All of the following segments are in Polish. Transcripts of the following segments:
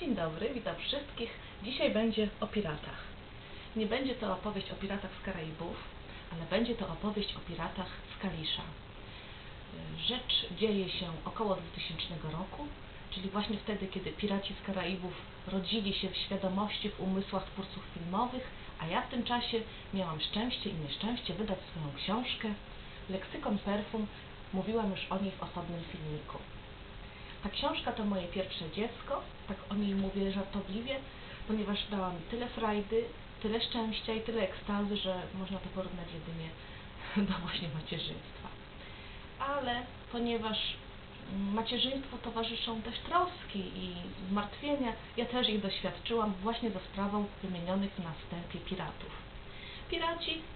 Dzień dobry, witam wszystkich. Dzisiaj będzie o piratach. Nie będzie to opowieść o piratach z Karaibów, ale będzie to opowieść o piratach z Kalisza. Rzecz dzieje się około 2000 roku, czyli właśnie wtedy, kiedy piraci z Karaibów rodzili się w świadomości, w umysłach twórców filmowych, a ja w tym czasie miałam szczęście i nieszczęście wydać swoją książkę Leksykon Perfum. Mówiłam już o niej w osobnym filmiku. Ta książka to moje pierwsze dziecko, tak o niej mówię żartobliwie, ponieważ dała mi tyle frajdy, tyle szczęścia i tyle ekstazy, że można to porównać jedynie do właśnie macierzyństwa. Ale ponieważ macierzyństwu towarzyszą też troski i zmartwienia, ja też ich doświadczyłam właśnie za sprawą wymienionych na wstępie piratów.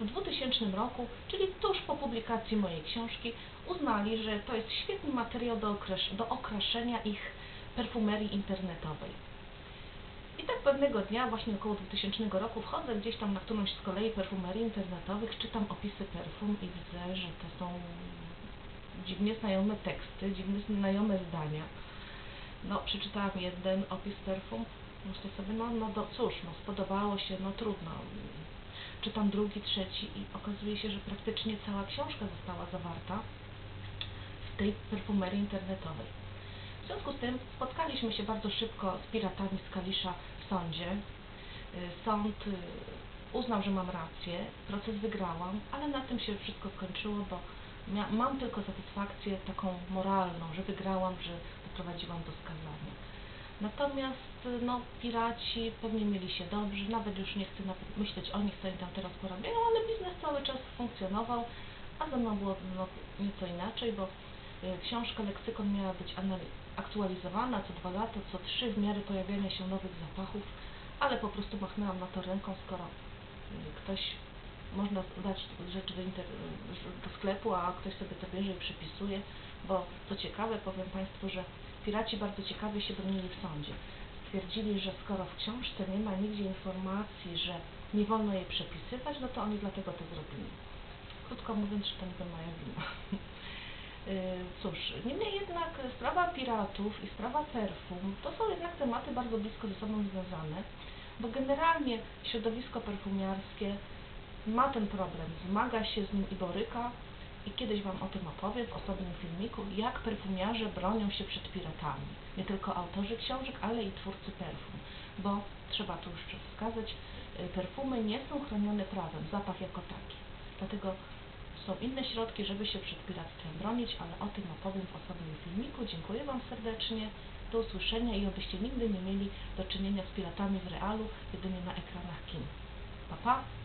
W 2000 roku, czyli tuż po publikacji mojej książki, uznali, że to jest świetny materiał do, do okraszenia ich perfumerii internetowej. I tak pewnego dnia, właśnie około 2000 roku, wchodzę gdzieś tam na którąś z kolei perfumerii internetowych, czytam opisy perfum i widzę, że to są dziwnie znajome teksty, dziwnie znajome zdania. No, przeczytałam jeden opis perfum, myślę sobie, no, no do, cóż, no spodobało się, no trudno. Czytam drugi, trzeci i okazuje się, że praktycznie cała książka została zawarta w tej perfumerii internetowej. W związku z tym spotkaliśmy się bardzo szybko z piratami z Kalisza w sądzie. Y, Sąd y, uznał, że mam rację, proces wygrałam, ale na tym się wszystko skończyło, bo mam tylko satysfakcję taką moralną, że wygrałam, że doprowadziłam do skazania. Natomiast y, no, piraci pewnie mieli się dobrze, nawet już nie chcę nawet myśleć o nich, co oni tam teraz porabiają, ale biznes cały czas funkcjonował, a ze mną było no, nieco inaczej, bo y, książka Leksykon miała być aktualizowana co dwa lata, co trzy w miarę pojawiania się nowych zapachów, ale po prostu machnęłam na to ręką, skoro y, ktoś można dać rzeczy do, do sklepu, a ktoś sobie to bierze i przypisuje, bo co ciekawe, powiem Państwu, że piraci bardzo ciekawie się bronili w sądzie. Stwierdzili, że skoro w książce nie ma nigdzie informacji, że nie wolno jej przepisywać, no to oni dlatego to zrobili. Krótko mówiąc, że to niby moja wina. Yy, Cóż, niemniej jednak sprawa piratów i sprawa perfum to są jednak tematy bardzo blisko ze sobą związane, bo generalnie środowisko perfumiarskie ma ten problem, zmaga się z nim i boryka i kiedyś Wam o tym opowiem w osobnym filmiku, jak perfumiarze bronią się przed piratami. Nie tylko autorzy książek, ale i twórcy perfum, bo trzeba tu już wskazać, y, perfumy nie są chronione prawem, zapach jako taki. Dlatego są inne środki, żeby się przed piractwem bronić, ale o tym opowiem w osobnym filmiku. Dziękuję Wam serdecznie, do usłyszenia i obyście nigdy nie mieli do czynienia z piratami w realu, jedynie na ekranach kin. Pa, pa!